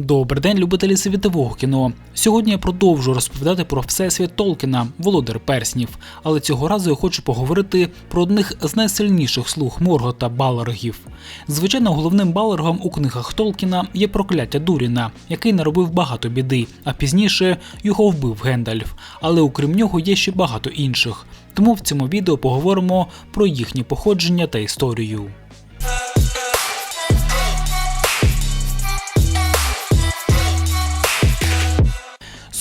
Добрий день, любителі світового кіно. Сьогодні я продовжу розповідати про всесвіт Толкіна, володар перснів. Але цього разу я хочу поговорити про одних з найсильніших слуг Моргота Баларгів. Звичайно, головним баларгом у книгах Толкіна є прокляття Дуріна, який наробив багато біди, а пізніше його вбив Гендальф. Але окрім нього є ще багато інших. Тому в цьому відео поговоримо про їхнє походження та історію.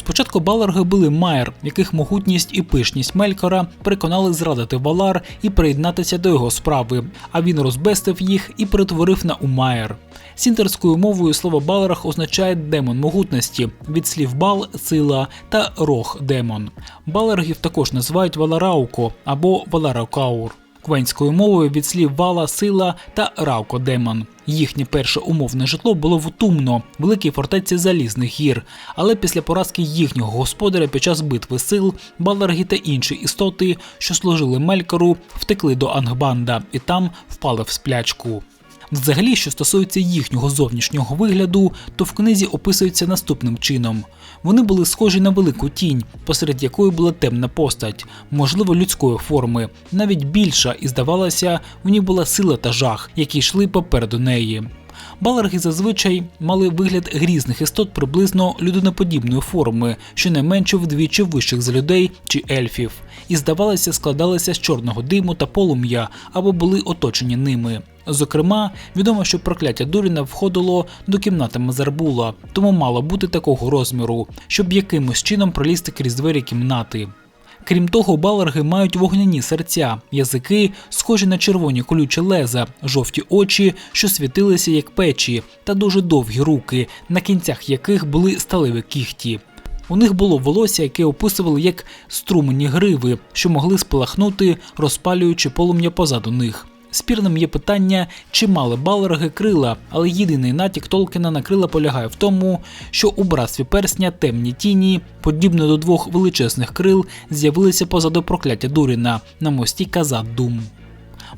Спочатку Баларги були Майер, яких могутність і пишність Мелькора переконали зрадити Валар і приєднатися до його справи, а він розбестив їх і перетворив на Умаєр. Сінтерською мовою слово Баларах означає демон могутності від слів бал сила та рог демон. Баларгів також називають Валарауко або Валараукаур. Квенською мовою від слів вала, сила та рауко демон. Їхнє перше умовне житло було в Тумно, великій фортеці залізних гір. Але після поразки їхнього господаря під час битви сил Баларгі та інші істоти, що служили Мелькору, втекли до Ангбанда і там впали в сплячку. Взагалі, що стосується їхнього зовнішнього вигляду, то в книзі описується наступним чином: вони були схожі на велику тінь, посеред якої була темна постать, можливо, людської форми, навіть більша, і здавалося, в ній була сила та жах, які йшли попереду неї. Баларги зазвичай мали вигляд грізних істот приблизно людиноподібної форми, щонайменше вдвічі вищих за людей чи ельфів, і здавалося, складалися з чорного диму та полум'я або були оточені ними. Зокрема, відомо, що прокляття Дуріна входило до кімнати Мазарбула, тому мало бути такого розміру, щоб якимось чином пролізти крізь двері кімнати. Крім того, баларги мають вогняні серця, язики, схожі на червоні колючі леза, жовті очі, що світилися як печі, та дуже довгі руки, на кінцях яких були сталеві кіхті. У них було волосся, яке описували як струмені гриви, що могли спалахнути, розпалюючи полум'я позаду них. Спірним є питання, чи мали балерги крила, але єдиний натяк Толкіна на крила полягає в тому, що у братстві персня темні тіні, подібно до двох величезних крил, з'явилися позаду прокляття Дуріна на мості Казат Дум.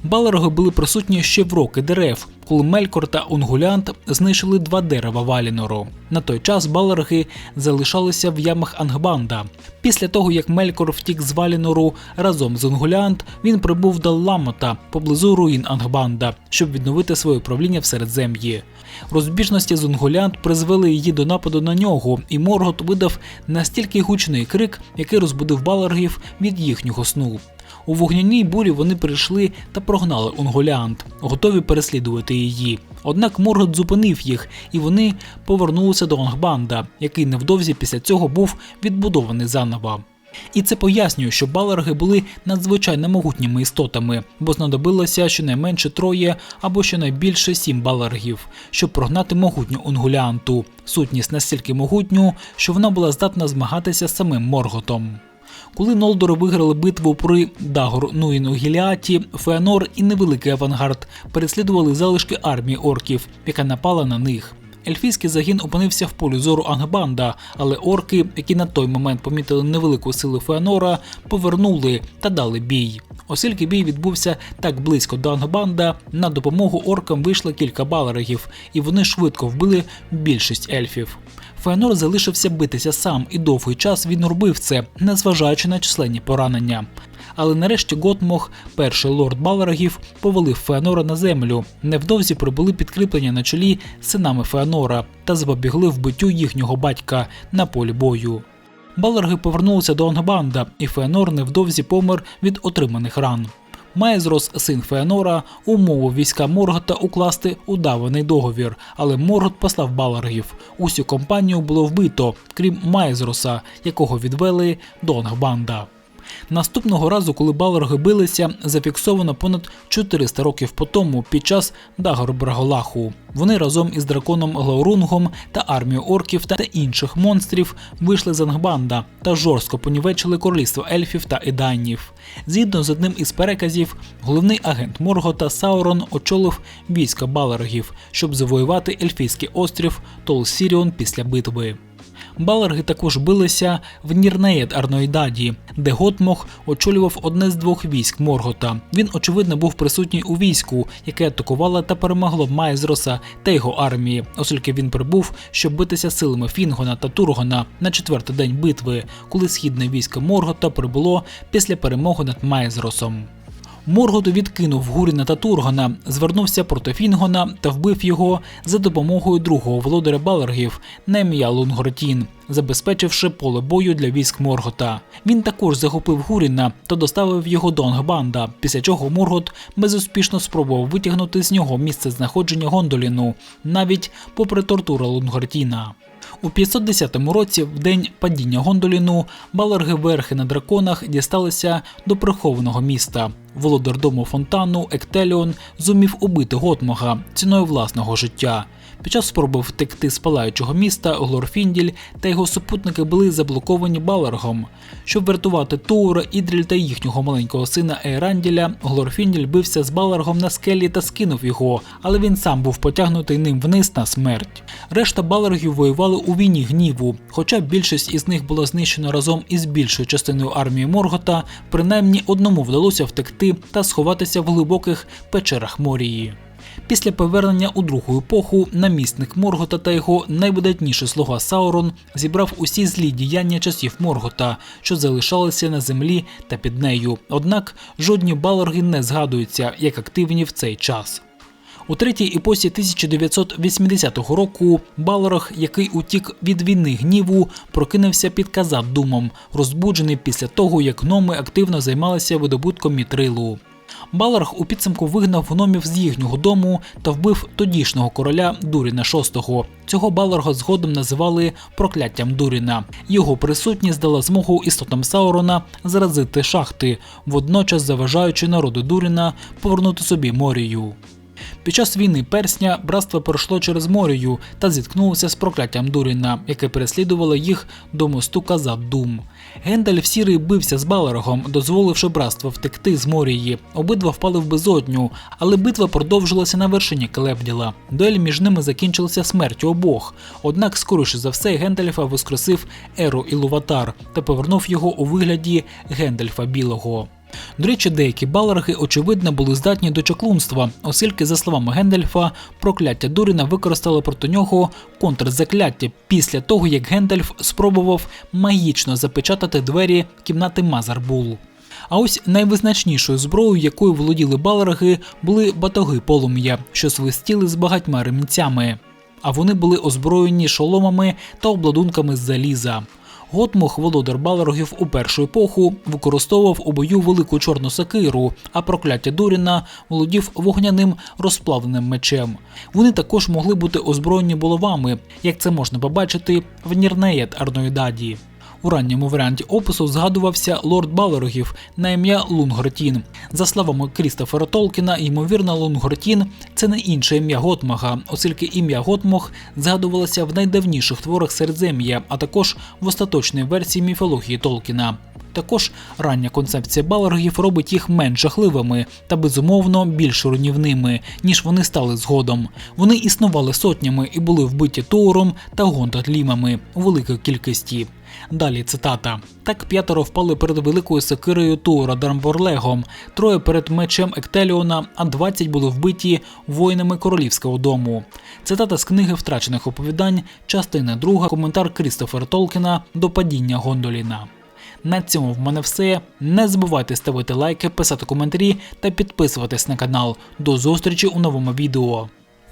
Балероги були присутні ще в роки дерев, коли Мелькор та Унгулянт знищили два дерева Валінору. На той час балероги залишалися в ямах Ангбанда. Після того, як Мелькор втік з Валінору разом з Унгулянт, він прибув до Ламота поблизу руїн Ангбанда, щоб відновити своє правління в Середзем'ї. Розбіжності з Унгулянт призвели її до нападу на нього, і Моргот видав настільки гучний крик, який розбудив балергів від їхнього сну. У вогняній бурі вони прийшли та прогнали Унголіант, готові переслідувати її. Однак Моргот зупинив їх, і вони повернулися до Ангбанда, який невдовзі після цього був відбудований заново. І це пояснює, що балерги були надзвичайно могутніми істотами, бо знадобилося щонайменше троє або щонайбільше сім балергів, щоб прогнати могутню унгуліанту, сутність настільки могутню, що вона була здатна змагатися з самим Морготом. Коли Нолдори виграли битву при Дагор Нуїну Гіліаті, Феанор і невеликий авангард переслідували залишки армії орків, яка напала на них. Ельфійський загін опинився в полі зору Ангбанда, але орки, які на той момент помітили невелику силу Феанора, повернули та дали бій. Оскільки бій відбувся так близько до Ангбанда, на допомогу оркам вийшло кілька балерегів, і вони швидко вбили більшість ельфів. Феанор залишився битися сам, і довгий час він робив це, незважаючи на численні поранення. Але нарешті Готмох, перший лорд Балерогів, повалив Феанора на землю. Невдовзі прибули підкріплення на чолі синами Феанора та запобігли вбиттю їхнього батька на полі бою. Балерги повернулися до Ангбанда, і Феанор невдовзі помер від отриманих ран. Майзрос, син Феанора, умовив війська Моргота укласти удаваний договір, але Моргот послав Баларгів. Усю компанію було вбито, крім Майзроса, якого відвели до Ангбанда. Наступного разу, коли Балерги билися, зафіксовано понад 400 років по тому під час Дагор Браголаху. Вони разом із драконом Глаурунгом та армією орків та інших монстрів вийшли з Ангбанда та жорстко понівечили королівство ельфів та еданів. Згідно з одним із переказів, головний агент Моргота Саурон очолив війська Балергів, щоб завоювати ельфійський острів Толсіріон після битви. Баларги також билися в Нірнеєт Арноїдаді, де Готмох очолював одне з двох військ Моргота. Він, очевидно, був присутній у війську, яке атакувало та перемогло Майзроса та його армії, оскільки він прибув, щоб битися силами Фінгона та Тургона на четвертий день битви, коли східне військо Моргота прибуло після перемоги над Майзросом. Моргот відкинув Гуріна та Тургана, звернувся проти Фінгона та вбив його за допомогою другого володаря Балергів Немія Лунгортін, забезпечивши поле бою для військ Моргота. Він також захопив Гуріна та доставив його до Ангбанда, після чого Моргот безуспішно спробував витягнути з нього місце знаходження Гондоліну, навіть попри тортури Лунгортіна. У 510 році, в день падіння Гондоліну, балерги верхи на драконах дісталися до прихованого міста. Володар дому фонтану Ектеліон зумів убити Готмога ціною власного життя. Під час спроби втекти з палаючого міста Глорфінділь та його супутники були заблоковані Баларгом. Щоб врятувати Тура, Ідріль та їхнього маленького сина Ейранділя, Глорфінділь бився з Баларгом на скелі та скинув його, але він сам був потягнутий ним вниз на смерть. Решта Баларгів воювали у війні гніву, хоча більшість із них було знищено разом із більшою частиною армії Моргота, принаймні одному вдалося втекти та сховатися в глибоких печерах Морії. Після повернення у другу епоху намісник Моргота та його найвидатніший слуга Саурон зібрав усі злі діяння часів Моргота, що залишалися на землі та під нею. Однак жодні балорги не згадуються як активні в цей час. У третій епосі 1980 року Балорог, який утік від війни гніву, прокинувся під Казат-Думом, розбуджений після того, як гноми активно займалися видобутком мітрилу. Баларг у підсумку вигнав гномів з їхнього дому та вбив тодішнього короля Дуріна VI. Цього Баларга згодом називали прокляттям Дуріна. Його присутність дала змогу істотам Саурона заразити шахти, водночас заважаючи народу Дуріна повернути собі морію. Під час війни персня братство пройшло через морію та зіткнулося з прокляттям Дуріна, яке переслідувало їх до мосту Казат-Дум. Гендальф сірий бився з Балерогом, дозволивши братству втекти з морії. Обидва впали в безодню, але битва продовжилася на вершині Келебділа. Дуель між ними закінчилася смертю обох. Однак, скоріше за все, Гендальфа воскресив Еру Ілуватар та повернув його у вигляді Гендальфа Білого. До речі, деякі баларги, очевидно, були здатні до чаклунства, оскільки, за словами Гендальфа, прокляття Дуріна використали проти нього контрзакляття після того, як Гендальф спробував магічно запечатати двері кімнати Мазарбул. А ось найвизначнішою зброєю, якою володіли балараги, були батоги полум'я, що свистіли з багатьма ремінцями. А вони були озброєні шоломами та обладунками з заліза. Готмух, володар Балрогів у першу епоху, використовував у бою велику чорну сакиру, а прокляття Дуріна володів вогняним розплавленим мечем. Вони також могли бути озброєні булавами, як це можна побачити в Нірнеєт Арноїдаді. У ранньому варіанті опису згадувався лорд Балерогів на ім'я Лунгортін. За словами Крістофера Толкіна, ймовірно, Лунгортін це не інше ім'я Готмага, оскільки ім'я Готмог згадувалося в найдавніших творах Середзем'я, а також в остаточній версії міфології Толкіна. Також рання концепція балергів робить їх менш жахливими та безумовно більш руйнівними, ніж вони стали згодом. Вони існували сотнями і були вбиті Тоуром та Гонтатлімами у великій кількості. Далі цитата: так п'ятеро впали перед великою сокирою Туора Дармборлегом, троє перед мечем Ектеліона, а 20 були вбиті воїнами королівського дому. Цитата з книги втрачених оповідань, частина друга, коментар Крістофера Толкіна до падіння Гондоліна. На цьому в мене все. Не забувайте ставити лайки, писати коментарі та підписуватись на канал. До зустрічі у новому відео.